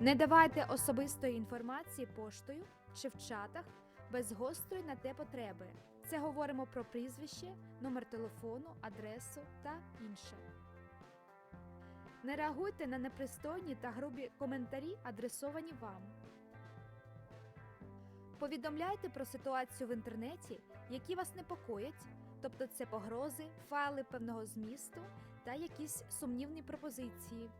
Не давайте особистої інформації поштою чи в чатах без гострої на те потреби. Це говоримо про прізвище, номер телефону, адресу та інше. Не реагуйте на непристойні та грубі коментарі, адресовані вам. Повідомляйте про ситуацію в інтернеті, які вас непокоять, тобто це погрози, файли певного змісту та якісь сумнівні пропозиції.